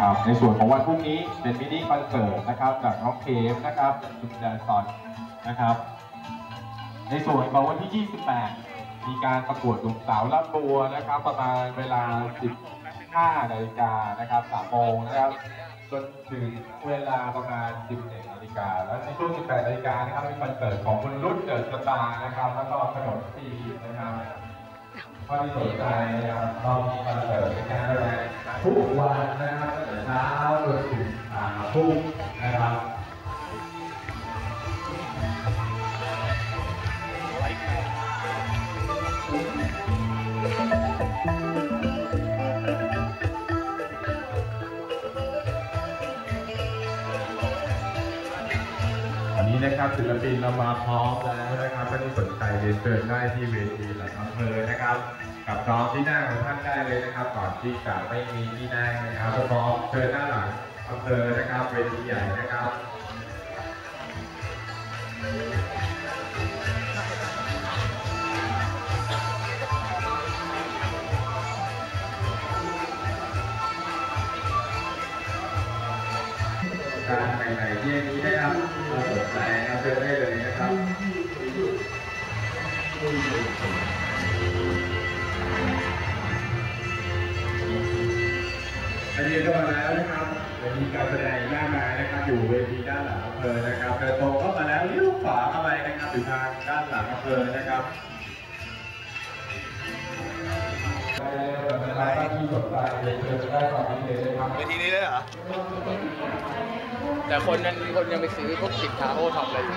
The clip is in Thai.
นะครับ ในส่วนของวันพรุ่งนี้เป็นมินิคอนเสิร์ตนะครับจากน้องเคฟนะครับคุณแดนซอนนะครับ ในส่วนของวันที่ 28 มีการประกวดลูกสาวรับบัวนะครับ ประมาณเวลา 15นาฬิกานะครับ3โมงนะครับจนถึงเวลาประมาณ 11นาฬิกา แล้วในช่วง 18นาฬิกานะครับมีคอนเสิร์ตของคุณรุ่นเกิดสตาร์นะครับ แล้วก็ขนมซีนะครับถ้าที่สนใจนะครับเรามีคอนเสิร์ตในการแสดง ทุกวันนะครับตั้งแต่เช้าจนถึงสามทุ่มนะครับ นนี้นะครับศิลปินเรามาพร้อมแล้วนะครับท่าที่สนใจเรียนเชิญได้ที่เวทีหลังอำเภอนะครับ กับน้องที่นั่งของท่านได้เลยนะครับ ก่อนที่จะไม่มีที่นั่งนะครับพร้อมเชิญด้าหลังอำเภอนะครับเวทีใหญ่นะครับ การใหม่ๆที่นี้นะครับเราสนใจนะครับเชิญได้เลยนะครับอันนี้ก็มาแล้วนะครับเวทีการแสดงหน้ามายนะครับอยู่เวทีด้านหลังอำเภอนะครับเดินตรงเข้ามาแล้วเลี้ยวขวาเข้าไปนะครับอยู่ทางด้านหลังอำเภอนะครับได้เลยที่สนใจเรียนเชิญได้ตอนนี้เลยนะครับเวทีนี้เลยเหรอ แต่คนนั้นคนยังไปซื้อพวกสินค้าโอท็อปเลยค